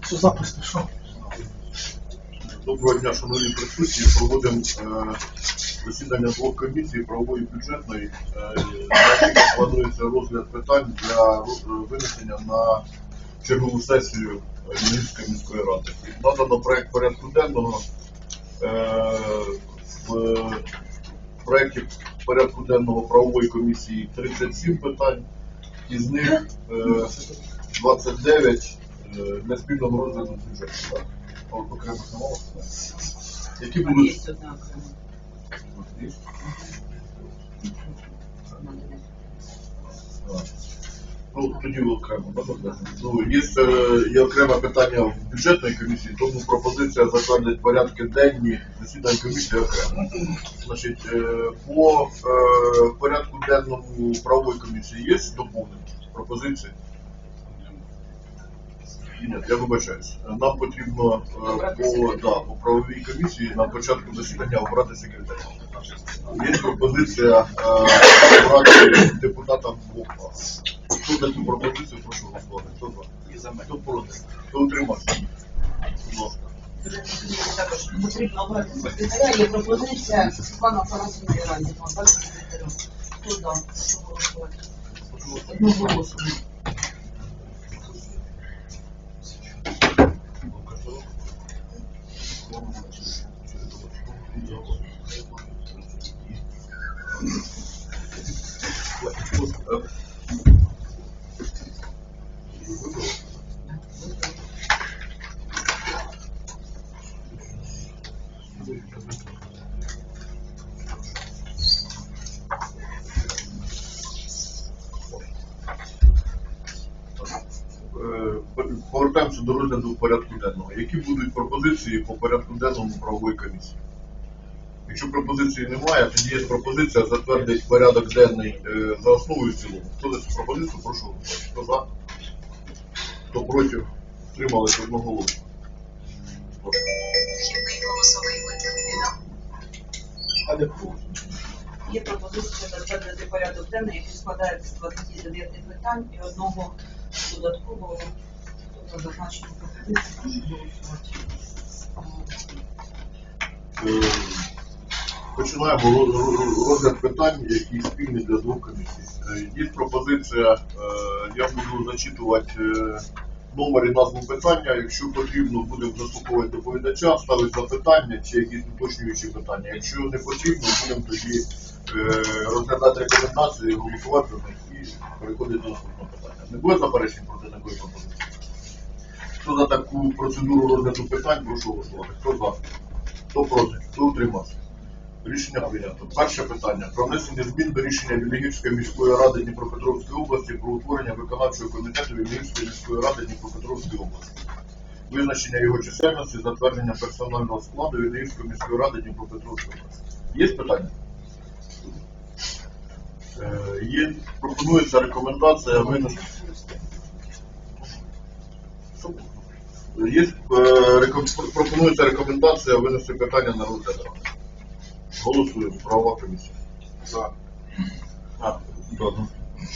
Що запис пішов? Доброго дня, шановні присутні. Проводимо е, засідання двох комісій правової і бюджетної. Е, планується розгляд питань для винесення на чергову сесію Львівської міської ради. Надано проект порядку денного. Е, в проєкті порядку денного правової комісії 37 питань, із них е, 29 е, для спільного розгляду окремо немає? Які будуть окрема. А. Ну, тоді окремо, Ну, є, е, є окреме питання в бюджетної комісії, тому пропозиція затвердити порядки денні засідань комісії окремо. Значить, е, по е, порядку денному правової комісії є доповнення? Пропозиції? Ні, я вибачаюсь. Нам потрібно по, да, по правовій комісії на початку засідання обрати секретаря. Є пропозиція обрати депутата Бога. Хто за цю пропозицію, прошу голосувати. Хто за? Хто проти? Хто утримався? Секретаря. Є пропозиція пана Тарасівна Іранівна. Хто за? Прошу голосувати. Е, Повертаємося до розгляду порядку денного. Які будуть пропозиції по порядку денному правової комісії? Якщо пропозиції немає, тоді є пропозиція затвердити порядок денний е, за основу і в цілому. Хто за цю пропозицію, прошу голосувати. Хто за? Хто проти? Трималися одноголосно. Прошу. Вхідний голосовий? Є пропозиція затвердити порядок денний, який складається з 29 питань і одного додаткового. Е, Починаємо роз- роз- розгляд питань, які спільні для двох комісій. Е, Є пропозиція, е, я буду зачитувати номер і назву питання. Якщо потрібно, будемо заслуховувати доповідача, ставити запитання чи якісь уточнюючі питання. Якщо не потрібно, будемо тоді розглядати рекомендації, голосувати за них і переходити до наступного питання. Не буде заперечень проти такої пропозиції? Хто за таку процедуру розгляду питань, прошу голосувати. Хто за? Хто проти? Хто утримався? Рішення прийнято. Перше питання. Про внесення змін до рішення Вільнігівської міської ради Дніпропетровської області про утворення виконавчого комітету Вільнігівської міської ради Дніпропетровської області. Визначення його чисельності, затвердження персонального складу Вільнігівської міської ради Дніпропетровської області. Є питання? Е, Є. Пропонується рекомендація винести. Є е, реком- пропонується рекомендація винести питання на розгляд ради. Голосуємо. Правова комісія. За. А, да, ну.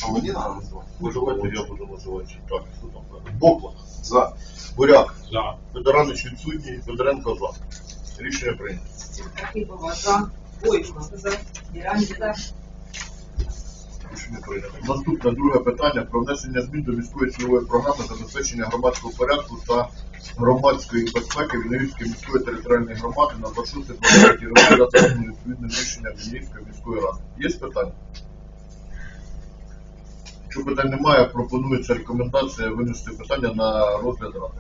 А мені треба назвати? Ви давайте я буду називати. Так, що там? Бокла. За. Буряк. За. Федоранич відсутній. Федоренко за. Рішення прийнято. Архипова за. Бойко за. Рішення прийнято. Наступне друге питання про внесення змін до міської цільової програми забезпечення громадського порядку та громадської безпеки Вінницької міської територіальної громади на 26 роки затверджено відповідним рішенням Вінницької міської ради. Є питання? Якщо питань немає, пропонується рекомендація винести питання на розгляд ради.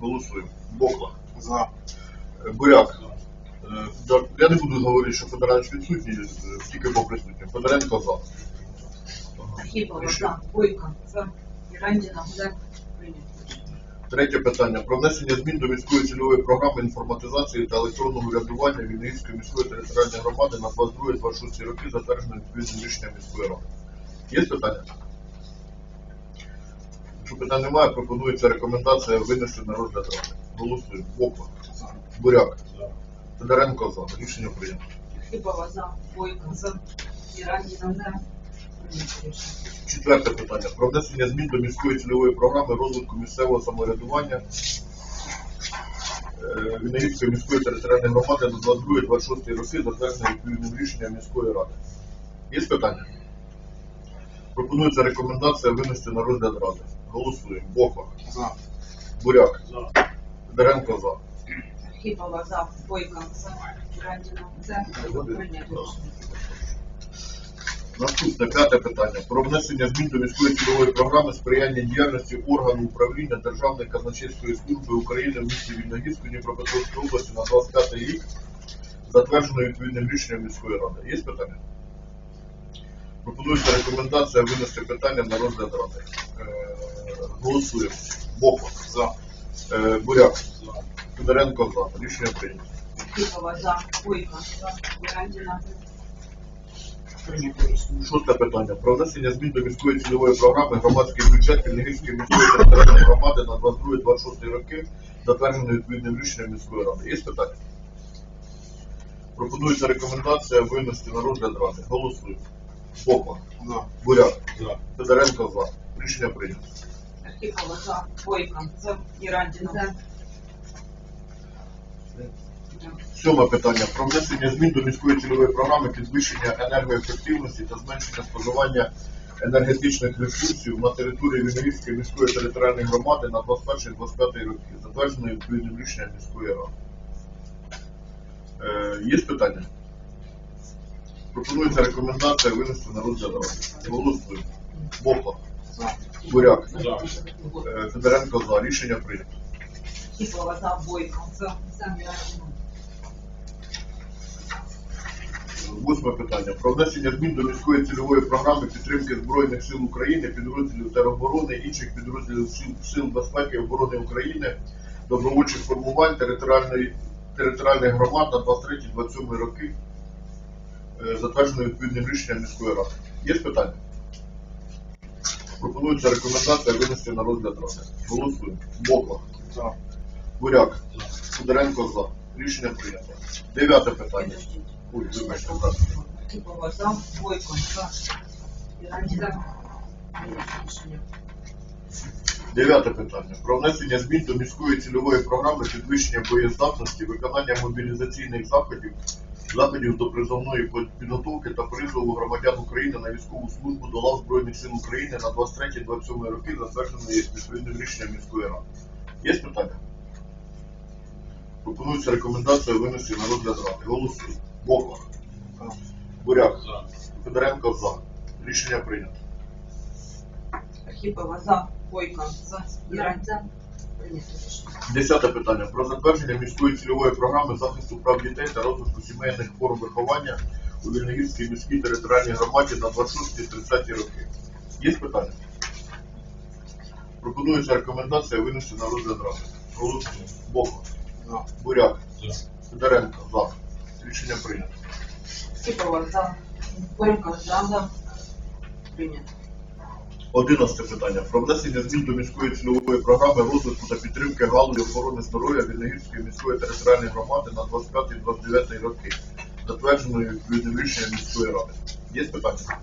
Голосуємо. Бокла. За. Е, Буряк. Е, Я не буду говорити, що Федорович відсутній, тільки по присутнім. Федоренко за. Архипова за. Бойко за. Іранівна за. Третє питання. Про внесення змін до міської цільової програми інформатизації та електронного урядування Вінницької міської територіальної громади на 22-26 роки, затверджено відповідним рішенням міської ради. Є питання? Якщо питань немає, пропонується рекомендація винести на розгляд ради. Голосуємо. Боква. Буряк. Федоренко за. Рішення прийнято. Хлібова за, Бойко за, Іраніна за. Четверте питання. Про внесення змін до міської цільової програми розвитку місцевого самоврядування е, Вінницької міської територіальної громади на 22-26 роки, затвердженої відповідним рішенням міської ради. Є питання? Пропонується рекомендація винести на розгляд ради. Голосуємо. Бохмак. За. Буряк. Федоренко за. Хлібова за, Бойко за, Іраніна за. Прийнято. Наступне п'яте питання. Про внесення змін до міської цільової програми сприяння діяльності органу управління Державної казначейської служби України в місті Вільногірську Дніпропетровської області на 25 рік, затвердженою відповідним рішенням міської ради. Є питання? Пропонується рекомендація винести питання на розгляд ради. Е, Голосуємо. Бохман. За. Е, Буряк. Федоренко за. Рішення прийнято. Хлібова за, Бойко за, за. Шосте питання. Про внесення змін до міської цільової програми громадський бюджет Вільнигівської міської територіальної громади на 22-26 роки, затвердженої відповідним рішенням міської ради. Є питання? Пропонується рекомендація винести на розгляд ради. Голосуємо. Бокман. За. Буряк. Федоренко за. Рішення прийнято. Архипова за, Бойко за, Іраніна за. Сьоме питання. Про внесення змін до міської цільової програми підвищення енергоефективності та зменшення споживання енергетичних ресурсів на території Вінницької міської територіальної громади на 21-25 роки, затвердженої відповідним рішенням міської ради. Е, є питання? Пропонується рекомендація винести на розгляд ради. Голосуємо. Бопла. Буряк. Е, Федоренко за. Рішення прийнято. Хлібова за, Бойко за, за, Іраніна. Восьме питання. Про внесення змін до міської цільової програми підтримки Збройних сил України, підрозділів тероборони, інших підрозділів сил, сил безпеки і оборони України, добровольчих формувань територіальної, територіальних громад на 23-27 роки, е, затвердженої відповідним рішенням міської ради. Є питання? Пропонується рекомендація винести на розгляд ради. Голосуємо. Бокла. За. Буряк. Сидоренко за. Рішення прийнято. Дев'яте питання. Ой, вибачте, Бойко рішення. Дев'яте питання. Про внесення змін до міської цільової програми підвищення боєздатності, виконання мобілізаційних заходів, заходів до призовної підготовки та призову громадян України на військову службу до лав Збройних сил України на 23-27 роки, затвердженої відповідним рішенням міської ради. Є питання? Пропонується рекомендація винести на розгляд ради. Голосуємо. Бокла. За. Буряк. Федоренко за. Рішення прийнято. Архипова за, Бойко за, за. Прийнято рішення. Десяте питання про затвердження міської цільової програми захисту прав дітей та розвитку сімейних форм виховання у Вільногірській міській територіальній громаді на 26-30 роки. Є питання? Пропонується рекомендація винести на розгляд ради. Голосуємо. Бокова. Буряк. Федоренко. За. Рішення прийнято. Архипова за, Бойко за, за. Прийнято. Одинадцяте питання. Про внесення змін до міської цільової програми розвитку та підтримки галузі охорони здоров'я Вільногірської міської територіальної громади на 25-29 роки, затвердженої відповідним рішенням міської ради. Є питання?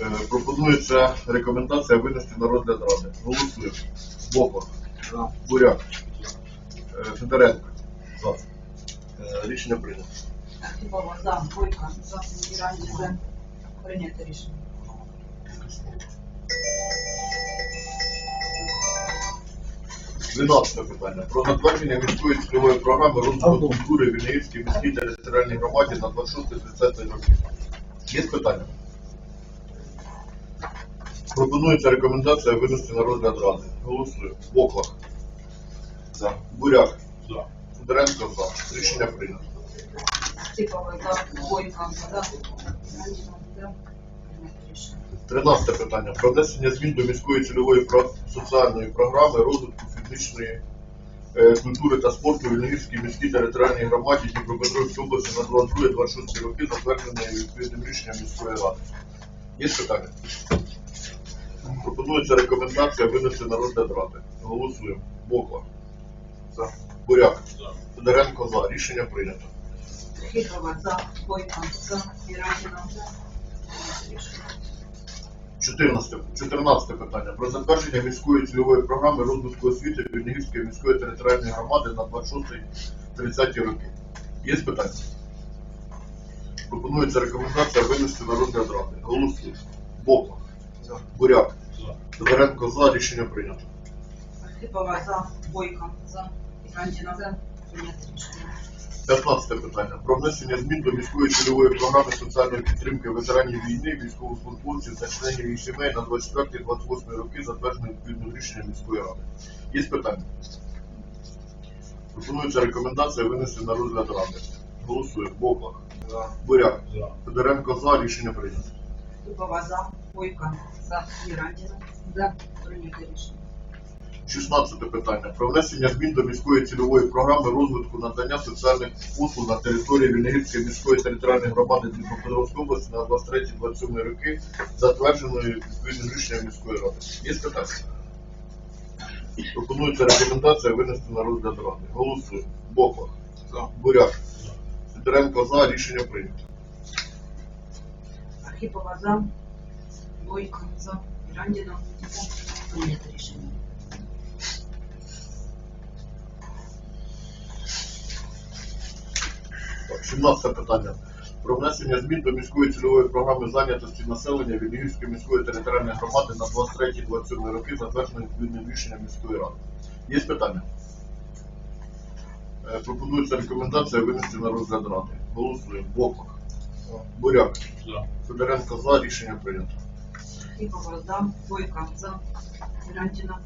Е, пропонується рекомендація винести на розгляд ради. Голосуємо. За. Буряк. Е, Федоренко. За. Е, рішення прийнято. Архипова за, Бойко за, Іраніна за. Прийнято рішення. Дванадцяте питання. Про затвердження міської цільової програми розвитку культури в Вільнігівській міській територіальній громаді на 26-30 роки. Є питання? Пропонується рекомендація винести на розгляд ради. Голосуємо. Боклах. За. Буряк. За. Федоренко за. Рішення прийнято. Архипова за. Тринадцяте питання. Про внесення змін до міської цільової соціальної програми розвитку фізичної е, культури та спорту в Вільногірській міській територіальній громаді Дніпропетровської області на 22-26 роки, затвердженої відповідним рішенням міської ради. Є питання? Пропонується рекомендація винести на розгляд ради. Голосуємо. Бокла. За. Буряк. Федоренко за. Рішення прийнято. Архипова за, Бойко за, Герасимов за. 14, 14 питання. Про затвердження міської цільової програми розвитку освіти Вільнігівської міської територіальної громади на 26-30 роки. Є питання? Пропонується рекомендація винести на розгляд ради. Голосуємо. Бокма. За. Буряк. За. Федоренко за. Рішення прийнято. Архипова за, Бойко за, Герасимов за. Прийнято рішення. 15 питання. Про внесення змін до міської цільової програми соціальної підтримки ветеранів війни, військовослужбовців та членів їх сімей на 24-28 роки, затвердженої відповідним рішенням міської ради. Є питання? Пропонується рекомендація винести на розгляд ради. Голосуємо. Боклах. За. Буряк. Федоренко за. Рішення прийнято. Архипова за, Бойко за, Герасимов за. Прийнято рішення. 16 питання. Про внесення змін до міської цільової програми розвитку надання соціальних послуг на території Вінницької міської територіальної громади Дніпропетровської області на 23-27 роки, затвердженої відповідним рішенням міської ради. Є питання? Пропонується рекомендація винести на розгляд ради. Голосуємо. Бокова. За. Буряк. Сидоренко за. Рішення прийнято. Архипова за, Бойко за, Герасимов. Прийнято рішення. 17 питання. Про внесення змін до міської цільової програми зайнятості населення Вільнюської міської територіальної громади на 23-27 роки, затвердженої відповідним рішенням міської ради. Є питання? Е, Пропонується рекомендація винести на розгляд ради. Голосуємо. Бокмах. За. Буряк. За. Федоренко за. Рішення прийнято. Архипова за, Бойко за, Герасимов.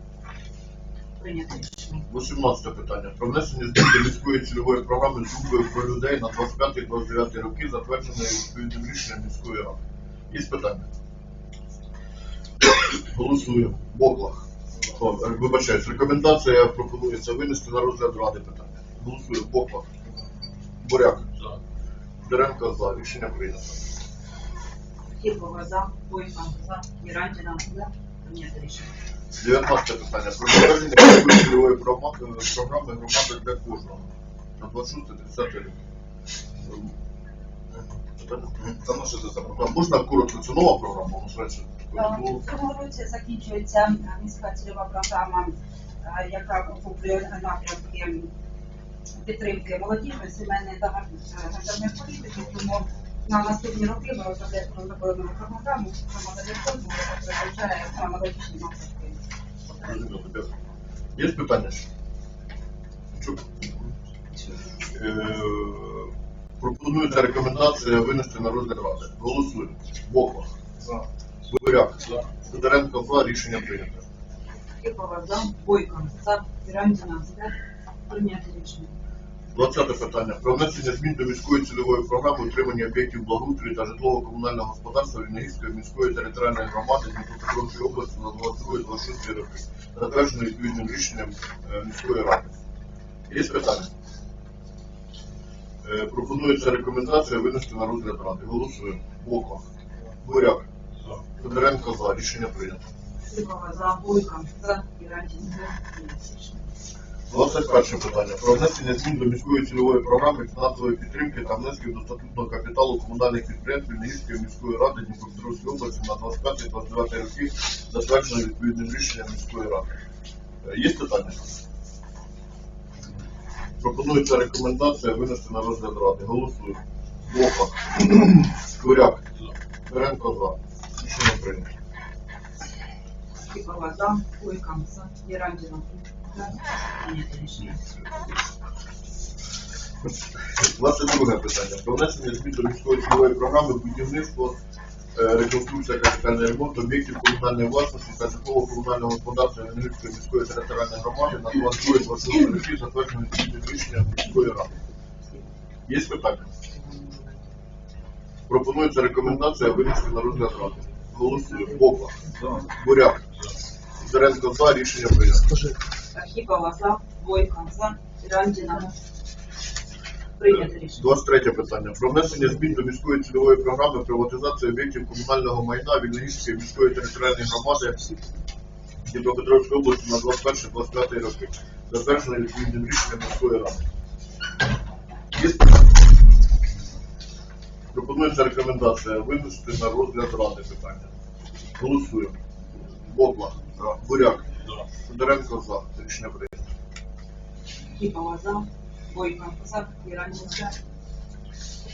Прийнято рішення. 18 питання. Про внесення змін до міської цільової програми з думкою про людей на 25-29 роки, затвердженої відповідним рішенням міської ради. Є питання? Голосуємо. Боклах. Вибачаюсь, рекомендація пропонується винести на розгляд ради питання. Голосуємо. Боклах. Буряк. За. Деренко за. Рішення прийнято. Архипова за, Бойко за, Герасимов за. Прийнято рішення. 19 питання. Про затвердження цільової програми програми громади для кожного на 26-30 рік. Ну це за А Можна коротко, це нова програма, ну, швидше. Е, Ну, В цьому році закінчується е, міська цільова програма, е, яка охоплює напрямки підтримки молодіжної, сімейної та гендерної політики. Тому на наступні роки ми розробляємо програму, програма для яка передбачає молодіжні напрямки. Є питання? Чук. Е, Пропонується рекомендація винести на розгляд ради. Голосуємо. Боква. За. Буряк. За. Федоренко за. Рішення прийнято. Бойко за, Герасимов за. Прийняти рішення. 20 питання. Про внесення змін до міської цільової програми утримання об'єктів благоустрою та житлово-комунального господарства Вінницької міської територіальної громади Дніпропетровської області на 22-26 роки, затвердженої відповідним рішенням е, міської ради. Є питання? Е, Пропонується рекомендація винести на розгляд ради. Голосуємо. Бокова. Буряк. Федоренко за. Рішення прийнято. Архипова за, Бойко за, Герасимов за. Прийнято рішення. 21 питання. Про внесення змін до міської цільової програми фінансової підтримки та внесків до статутного капіталу комунальних підприємств Вінницької міської ради Дніпропетровської області на 25-29 роки, затверджено відповідним рішенням міської ради. Е, Є питання? Пропонується рекомендація винести на розгляд ради. Голосуємо. Блока. Куряк. Ференко за. Рішення прийнято. Архипова за, Бойко за, рішення. 22 питання. Про внесення змін до міської цільової програми будівництво, е, реконструкція капітальний ремонт об'єктів комунальної власності та житлово-комунального господарства Вінницької міської територіальної громади на 22-26 роки, затвердженої відповідним рішенням міської ради. Є питання? Пропонується рекомендація винести на розгляд ради. Голосуємо. Бокла. Буряк. Зеренко за. Рішення прийнято. Архипова за, Бойко за, Герасимов Прийнято рішення. 23 питання. Про внесення змін до міської цільової програми приватизації об'єктів комунального майна Вільногірської міської територіальної громади Дніпропетровської області на 21-25 роки. Затверджено відповідним рішенням міської ради. Пропонується рекомендація винести на розгляд ради питання. Голосуємо. Бокла. Буряк. Федоренко за. Рішення прийнято. Хібова за. Бойко за. За.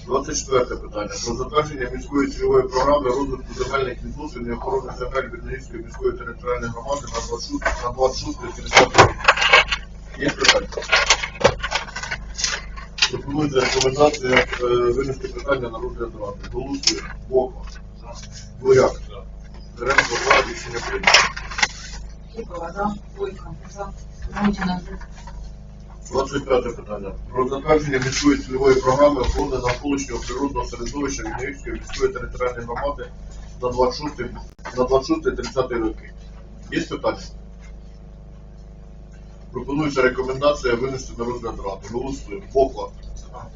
24 питання. Про затвердження міської цільової програми розвитку земельних відносин і охорони земель Вільнянської міської територіальної громади на 26 на 26 рік. Є питання? Пропонується рекомендація е, винести питання на розгляд ради. Голосуємо. Бокова. Буряк. Деренко за. Рішення прийнято. Хібова за. Бойко за. Іранченко 25 питання. Про затвердження міської цільової програми охорони навколишнього природного середовища Вінницької міської територіальної громади на 26 на 26-30 роки. Є питання? Пропонується рекомендація винести на розгляд ради. Голосуємо. Бокла.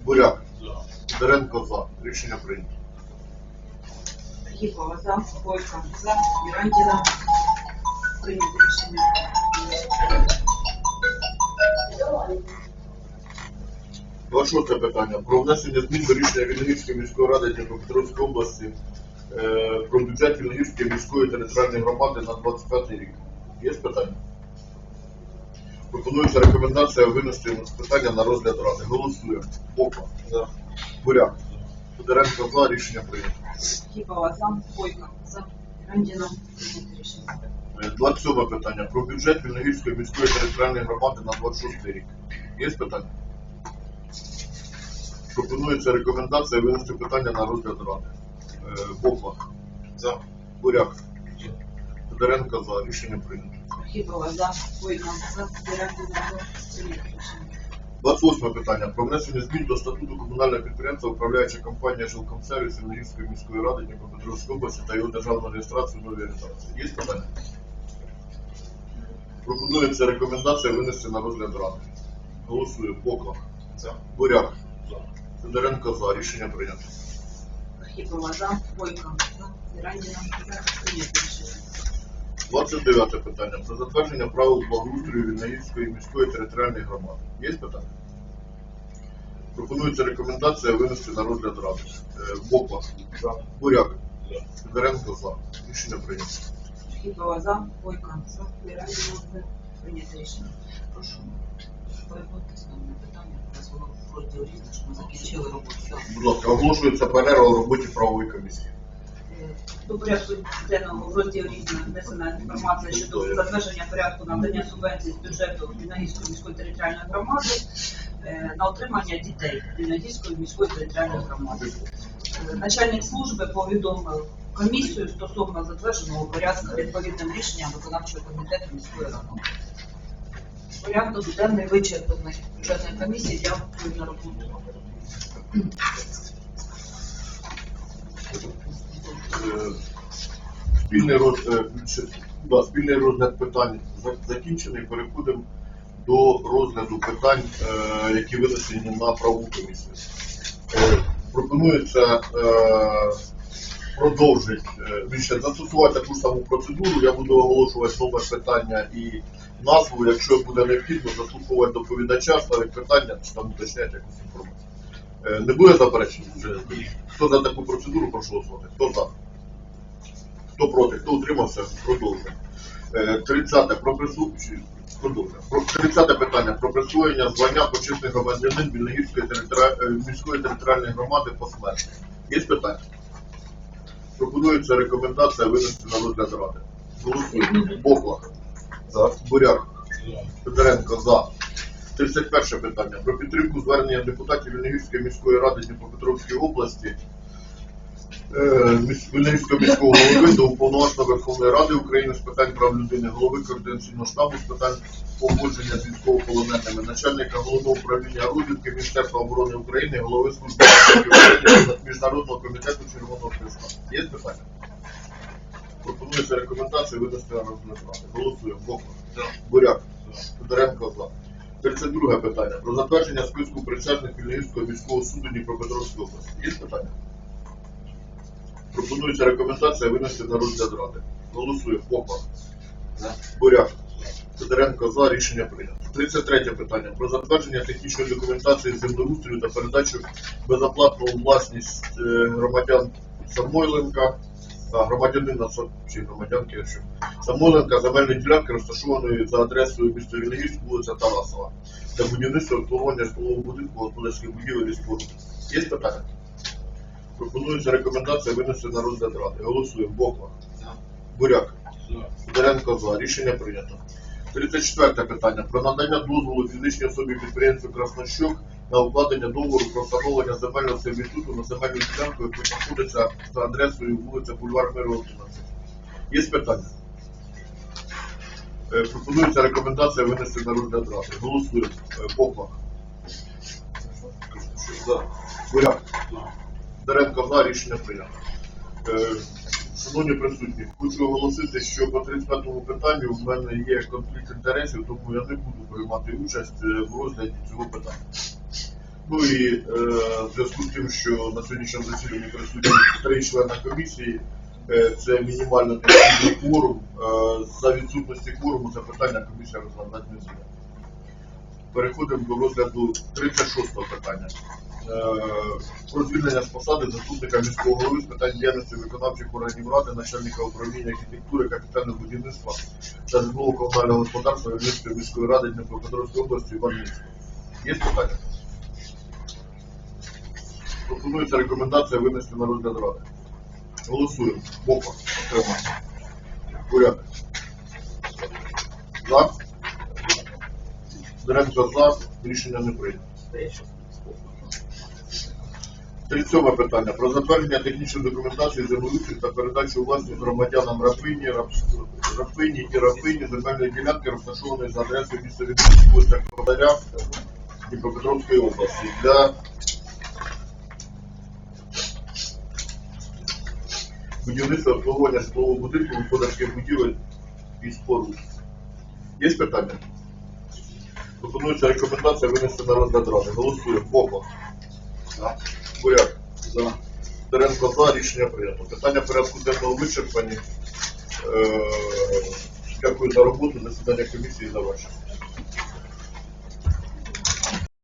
Буряк. Деренко за. Рішення прийнято. Хібова за. Бойко за. За. Прийняти рішення. 26 питання. Про внесення змін до рішення Вінницької міської ради Дніпропетровської області е, про бюджет Вінницької міської територіальної громади на 25 рік. Є питання? Пропонується рекомендація винести питання на розгляд ради. Голосуємо. Попа. За. Буряк. Федоренко за. Рішення прийнято. Хібова за. Бойко за. Іранченко прийняти рішення. Е, 27 питання. Про бюджет Вінницької міської територіальної громади на 26 рік. Є питання? Пропонується рекомендація винести питання на розгляд ради. Е, За. Буряк. Федоренко за. Рішення прийнято. Хібова за. Бойко за. За. 28 питання. Про внесення змін до статуту комунального підприємства управляюча компанія «Жилкомсервіс» Вінницької міської ради Дніпропетровської області та його державну реєстрацію в новій реєстрації. Є питання? Пропонується рекомендація винести на розгляд ради. Голосує. Бокла. За. Буряк. За. Федоренко за. Рішення прийнято. За. Бойко за. Іранченко за. Прийняти рішення. 29 питання. Про затвердження правил благоустрою Вінницької міської територіальної громади. Є питання? Пропонується рекомендація винести на розгляд ради. Е, Бокла. За. Буряк. Федоренко за. Рішення прийнято. Хібова за. Бойко за. Іранченко за. Прийняти рішення. Прошу. Нами на питання. Якраз воно в розділі різне, що ми закінчили роботу. Будь ласка, оголошується перерва у роботі правової комісії. До порядку денного в розділі різне внесена інформація щодо затвердження порядку надання субвенцій з бюджету Віногірської міської територіальної громади е, на отримання дітей Віногірської міської територіальної громади. Е, Начальник служби повідомив комісію стосовно затвердженого порядку відповідним рішенням виконавчого комітету міської ради. Порядок денний вичерпаний бюджетної комісії. Дякую на роботу. Е, Спільний розгляд, да, спільний розгляд питань закінчений. Переходимо до розгляду питань, е, які винесені на правову комісію. Е, Пропонується е, продовжити, е, більше застосувати таку саму процедуру. Я буду оголошувати номер питання і назву. Якщо буде необхідно, заслуховувати доповідача, ставити питання, чи там уточняти якусь інформацію. Е, Не буде заперечень? Вже? Хто за таку процедуру, прошу голосувати. Хто за? Хто проти? Хто утримався? Продовжуємо. Е, 30 про присутність. 30 питання про присвоєння звання почесний громадянин Вільногірської територи- е, міської територіальної громади посмертно. Є питання? Пропонується рекомендація винести на розгляд ради. Голосуємо. Бокла. За. Буряк. Федоренко за. 31 питання. Про підтримку звернення депутатів Вільногірської міської ради Дніпропетровської області е, Вільногірського міського голови до уповноваженого Верховної Ради України з питань прав людини, голови координаційного штабу з питань поводження з військовополоненими, начальника головного управління розвідки Міністерства оборони України, голови служби України Міжнародного комітету Червоного Христа. Є питання? Пропонується рекомендації винести на розгляд. Голосуємо. Боков. Буряк. Федоренко за. 32 питання. Про затвердження списку присяжних Вільнівського міського суду Дніпропетровської області. Є питання? Пропонується рекомендація винести на розгляд ради. Голосуємо. Попа. Буряк. Федоренко за рішення прийнято. 33 питання про затвердження технічної документації землеустрою та передачу безоплатну у власність е, громадян Самойленка та громадянина чи громадянки якщо Самойленка земельної ділянки розташованої за адресою міста Віногірськ, вулиця Тарасова для будівництва обслуговування житлового будинку господарських будівель і. Є питання? Пропонується рекомендація винести на розгляд ради. Голосуємо. Боква. Буряк. Сидоренко за. Рішення прийнято. 34 питання. Про надання дозволу фізичній особі підприємцю Краснощок на укладення договору про встановлення земельного сервітуту на земельну ділянку, яка знаходиться за адресою вулиця Бульвар Миру 11. Є питання? Е, Пропонується рекомендація винести на розгляд ради. Голосуємо. Е, Боква. Буряк. Сидоренко за. Рішення прийнято. Е, Шановні присутні, хочу оголосити, що по 35-му питанню в мене є конфлікт інтересів, тому я не буду приймати участь е, в розгляді цього питання. Ну і е, в зв'язку з тим, що на сьогоднішньому засіданні присутні три члени комісії, е, це мінімально необхідний кворум. Е, за відсутності кворуму це питання комісія розглядати не зможе. Переходимо до розгляду 36-го питання. Е, Про звільнення з посади заступника міського голови з питань діяльності виконавчих органів ради, начальника управління архітектури, капітального будівництва та житлово-комунального господарства Рівненської міської ради Дніпропетровської області Іван. Є питання? Пропонується рекомендація винести на розгляд ради. Голосуємо. Боква. Окремо. Буряк. За. Директор за. Рішення не прийнято. 37 питання. Про затвердження технічної документації землеустрою та передачу власність громадянам Рапині, Рапині і Рапині земельної ділянки, розташованої за адресою міста Вінницького вулиця Дніпропетровської області для будівництва обслуговування житлового будинку, господарських будівель і споруд. Є питання? Пропонується рекомендація винести на розгляд ради. Голосуємо. Боков. Буряк. За. Теренко за. Рішення прийнято. Питання порядку денного вичерпані. Е, Дякую за роботу. Засідання комісії завершено.